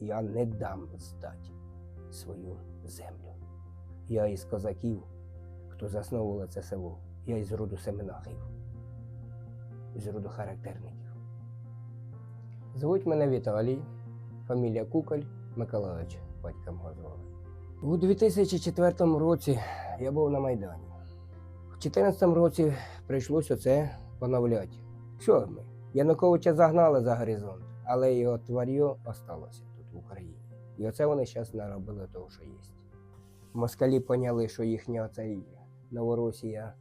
Я не дам здати свою землю. Я із козаків, хто засновував це село. Я із роду Семенахів, із роду характерників. Звуть мене Віталій, фамілія Куколь Миколаївич, батька мого звали. У 2004 році я був на Майдані. У 2014 році прийшлося це поновляти. Що ми? Януковича загнали за горизонт, але його тварьо осталося в Україні. І оце вони зараз наробили того, що є. Москалі поняли, що їхня цей Новоросія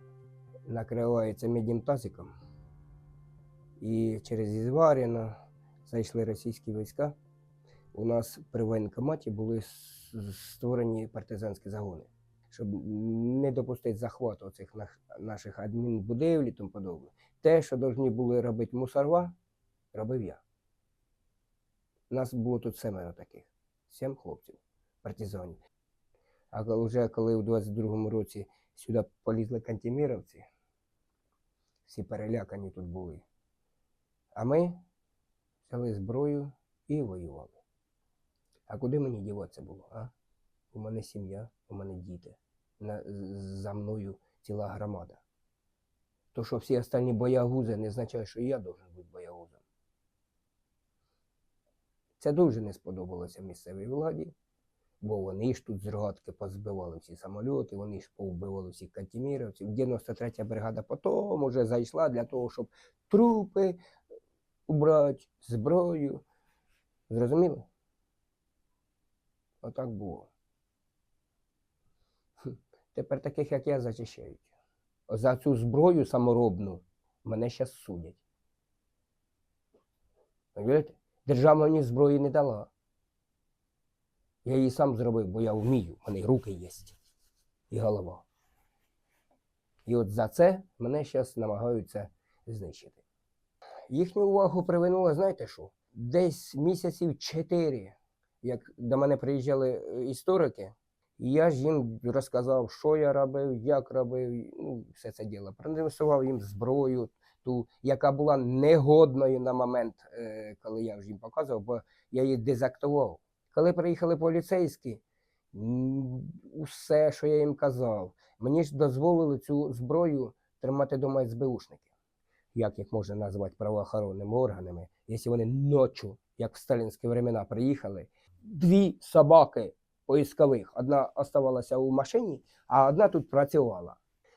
накривається міднім тазиком. І через Ізваріно зайшли російські війська. У нас при воєнкоматі були створені партизанські загони, щоб не допустити захвату цих наших адмінбудівлі і тому подобне. Те, що повинні були робити мусорва, робив я. Нас було тут семеро таких, сім хлопців, партизанів. А вже коли у 22-му році сюди полізли кантеміровці, всі перелякані тут були. А ми взяли зброю і воювали. А куди мені діватися було? А? У мене сім'я, у мене діти. На, за мною ціла громада. То, що всі останні боягузи, не означає, що я должен Це дуже не сподобалося місцевій владі, бо вони ж тут з рогатки позбивали всі самольоти, вони ж повбивали всіх кантеміровців. 93-я бригада потім уже зайшла для того, щоб трупи убрати, зброю. Зрозуміли? Отак було. Тепер таких, як я, зачищають. За цю зброю саморобну мене зараз судять. Розумієте? Держава мені зброї не дала. Я її сам зробив, бо я вмію, в мене руки є і голова. І от за це мене зараз намагаються знищити. Їхню увагу привернуло, знаєте що? Десь місяців чотири, як до мене приїжджали е, історики, і я ж їм розказав, що я робив, як робив, ну, все це діло. Продемонстрував їм зброю, ту, яка була негодною на момент, е, коли я вже їм показував, бо я її дезактував. Коли приїхали поліцейські, усе, що я їм казав, мені ж дозволили цю зброю тримати дома СБУшники. Як їх можна назвати правоохоронними органами, якщо вони ночі, як в сталінські времена, приїхали, дві собаки поискових. Одна оставалася у машині, а одна тут працювала.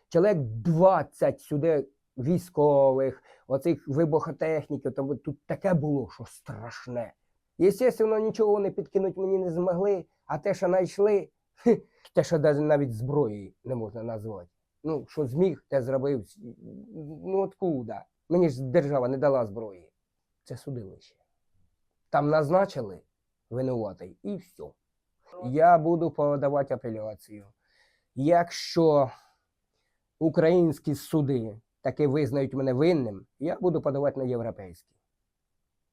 Чоловік 20 сюди військових, оцих вибухотехніків, тому тут таке було, що страшне. Єстественно, нічого вони підкинути мені не змогли, а те, що знайшли, те, що навіть зброєю не можна назвати. Ну, що зміг, те зробив. Ну, откуда? Мені ж держава не дала зброї. Це судилище. Там назначили винуватий і все. Я буду подавати апеляцію. Якщо українські суди таки визнають мене винним, я буду подавати на європейські.